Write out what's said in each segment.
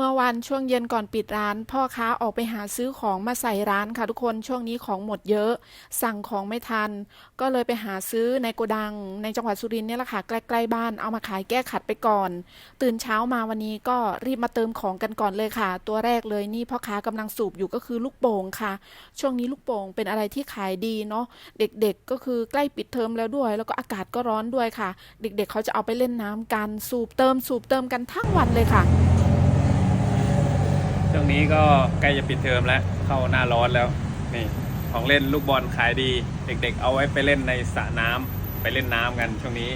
เมื่อวันช่วงเย็นก่อนปิดร้าน พ่อค้าออกไปหาซื้อของมาใส่ร้านค่ะทุกคนช่วงนี้ของหมดเยอะ สั่งของไม่ทัน ก็เลยไปหาซื้อในโกดัง ในจังหวัดสุรินทร์เนี่ยแหละค่ะใกล้ๆบ้านเอามาขายแก้ขัดไปก่อน ตื่นเช้ามาวันนี้ก็รีบมาเติมของกันก่อนเลยค่ะ ตัวแรกเลยนี่พ่อค้ากำลังสูบอยู่ก็คือลูกโป่งค่ะ ช่วงนี้ลูกโป่งเป็นอะไรที่ขายดีเนาะเด็กๆก็คือใกล้ปิดเทอมแล้วด้วย แล้วก็อากาศก็ร้อนด้วยค่ะ เด็กๆ เขาจะเอาไปเล่นน้ำกันสูบเติมสูบเติมกันทั้งวันเลยค่ะ ช่วงนี้ก็ใกล้จะปิดเทอมแล้ว เข้าหน้าร้อนแล้ว นี่ ของเล่นลูกบอลขายดี เด็กๆ เอาไว้ไปเล่นในสระน้ำไปเล่นน้ำกันช่วงนี้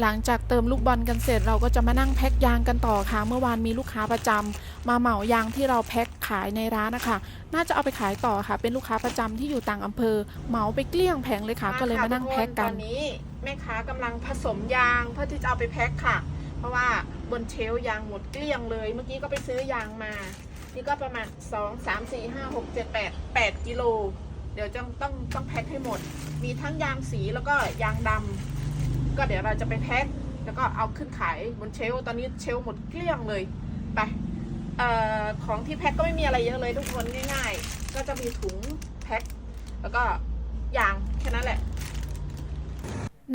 หลังจากเติมลูกบอลกันเสร็จเราก็จะมานั่งแพ็คยางกันต่อค่ะ เมื่อวานมีลูกค้าประจำมาเหมายางที่เราแพ็คขายในร้านนะคะ น่าจะเอาไปขายต่อค่ะ เป็นลูกค้าประจำที่อยู่ต่างอำเภอ เหมาไปเกลี้ยงแผงเลยค่ะ ก็เลยมานั่งแพ็คกันตอนนี้แม่ค้ากำลังผสมยางเพื่อที่จะเอาไปแพ็คค่ะ เพราะว่าบนเชลยางหมดเกลี้ยงเลย เมื่อกี้ก็ไปซื้อยางมา นี่ก็ประมาณ2 3 4 5 6 7 8 8กิโล เดี๋ยวจะต้องต้องแพ็คให้หมด มีทั้งยางสีแล้วก็ยางดำก็เดี๋ยวเราจะไปแพ็คแล้วก็เอาขึ้นขายบนเชลตอนนี้เชลหมดเกลี้ยงเลยไปเอ่อของที่แพ็คก็ไม่มีอะไรเยอะเลยทุกคนง่าย ๆ ก็จะมีถุงแพ็คแล้วก็ยางแค่นั้นแหละ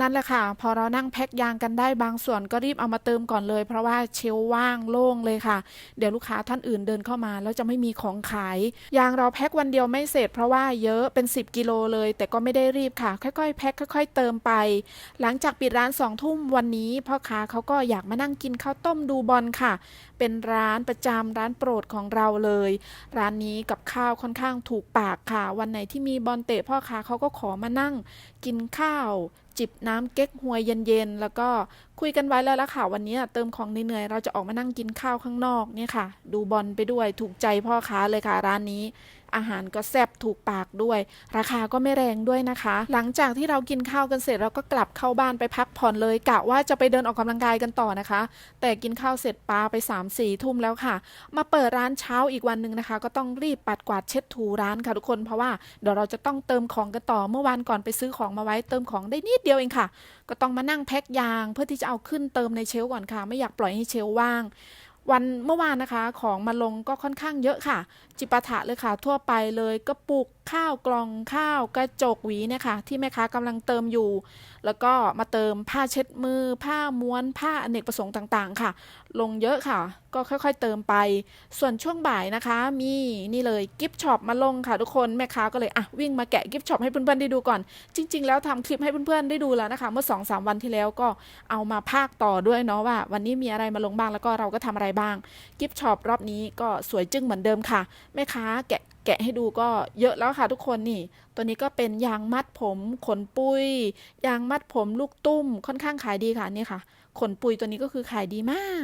นั่นแหละค่ะ พอเรานั่งแพ็คยางกันได้บางส่วนก็รีบเอามาเติมก่อนเลย เพราะว่าเชลว่างโล่งเลยค่ะ เดี๋ยวลูกค้าท่านอื่นเดินเข้ามาแล้วจะไม่มีของขาย ยางเราแพ็ควันเดียวไม่เสร็จเพราะว่าเยอะเป็น 10 กิโลเลย แต่ก็ไม่ได้รีบค่ะ ค่อยๆแพ็คค่อย ๆ เติมไป หลังจากปิดร้านสองทุ่มวันนี้พ่อค้าเขาก็อยากมานั่งกินข้าวต้มดูบอลค่ะ เป็นร้านประจำร้านโปรดของเราเลย ร้านนี้กับข้าวค่อนข้างถูกปากค่ะ วันไหนที่มีบอลเตะพ่อค้าเขาก็ขอมานั่ง กินข้าว จิบน้ำเก๊กฮวยเย็นๆ แล้วก็ คุยกันไว้แล้วละค่ะ วันนี้เติมของเหนื่อยๆเราจะออกมานั่งกินข้าวข้างนอกเนี่ยค่ะ ดูบอลไปด้วยถูกใจพ่อค้าเลยค่ะ ร้านนี้ อาหารก็แซ่บถูกปากด้วย ราคาก็ไม่แรงด้วยนะคะ หลังจากที่เรากินข้าวกันเสร็จเราก็กลับเข้าบ้านไปพักผ่อนเลยกะว่าจะไปเดินออกกำลังกายกันต่อนะคะ แต่กินข้าวเสร็จปาไป3ามสี่ทุ่มแล้วค่ะ มาเปิดร้านเช้าอีกวันหนึ่งนะคะ ก็ต้องรีบปัดกวาดเช็ดถูร้านค่ะทุกคนเพราะว่าเดี๋ยวเราจะต้องเติมของกันต่อเมื่อวานก่อนไปซื้อของมาไว้เติมของได้นิดเดียวเองค่ะ ก็ต้องมานั่งแพ็คยางเพื่อที่จะเอาขึ้นเติมในเชลก่อนค่ะ ไม่อยากปล่อยให้เชลว่าง วันเมื่อวานนะคะของมาลงก็ค่อนข้างเยอะค่ะ จิปาถะเลยค่ะ ทั่วไปเลยกระปุกข้าวกล่องข้าวกระจกหวีเนี่ยค่ะ ที่แม่ค้ากำลังเติมอยู่ แล้วก็มาเติมผ้าเช็ดมือ ผ้าม้วนผ้าอเนกประสงค์ต่างๆ ค่ะ ลงเยอะค่ะ ก็ค่อยๆเติมไป ส่วนช่วงบ่ายนะคะ มีนี่เลยกิฟช็อปมาลงค่ะทุกคนแม่ค้าก็เลยอะวิ่งมาแกะกิฟช็อปให้เพื่อนๆได้ดูก่อน จริง ๆ แล้วทำคลิปให้เพื่อนๆได้ดูแล้วนะคะ เมื่อ2อสวันที่แล้วก็เอามาภาคต่อด้วยเนาะว่า วันนี้มีอะไรมาลงบ้างแล้วก็เราก็ทำอะไรบ้าง กิฟต์ช็อปรอบนี้ก็สวยจึ้งเหมือนเดิมค่ะ แม่ค้าแกะแกะให้ดูก็เยอะแล้วค่ะทุกคนนี่ ตัวนี้ก็เป็นยางมัดผมขนปุย ยางมัดผมลูกตุ้มค่อนข้างขายดีค่ะนี่ค่ะ ขนปุยตัวนี้ก็คือขายดีมาก